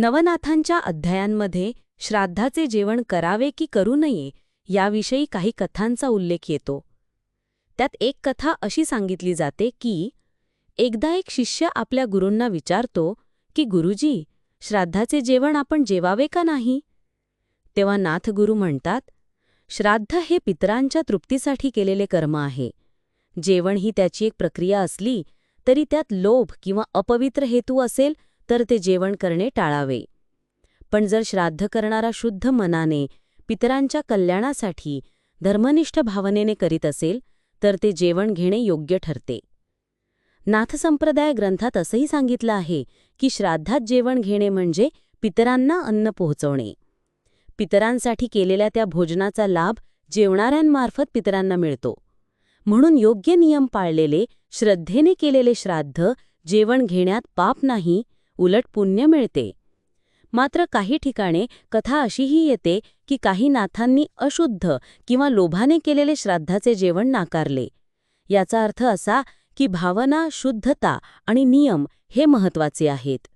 नवनाथांच्या अध्यायांमध्ये श्राद्धाचे जेवण करावे की करू नये याविषयी काही कथांचा उल्लेख येतो. त्यात एक कथा अशी सांगितली जाते की एकदा एक शिष्य आपल्या गुरूंना विचारतो की गुरुजी श्राद्धाचे जेवण आपण जेवावे का नाही? तेव्हा नाथ गुरु म्हणतात श्राद्ध हे पितरांच्या तृप्तीसाठी केलेले कर्म आहे. जेवण ही त्याची एक प्रक्रिया असली तरी त्यात लोभ किंवा अपवित्र हेतू असेल तर ते जेवण करणे टाळावे. पण जर श्राद्ध करणारा शुद्ध मनाने पितरांच्या कल्याणासाठी धर्मनिष्ठ भावनेने करीत असेल तर ते जेवण घेणे योग्य ठरते. नाथसंप्रदाय ग्रंथात असंही सांगितलं आहे की श्राद्धात जेवण घेणे म्हणजे पितरांना अन्न पोहोचवणे. पितरांसाठी केलेल्या त्या भोजनाचा लाभ जेवणाऱ्यांमार्फत पितरांना मिळतो. म्हणून योग्य नियम पाळलेले श्रद्धेने केलेले श्राद्ध जेवण घेण्यात पाप नाही उलट पुण्य मिळते. मात्र काही ठिकाणे कथा अशीही येते की काही नाथांनी अशुद्ध किंवा लोभाने केलेले श्राद्धाचे जेवण नाकारले. याचा अर्थ असा की भावना शुद्धता आणि नियम हे महत्त्वाचे आहेत.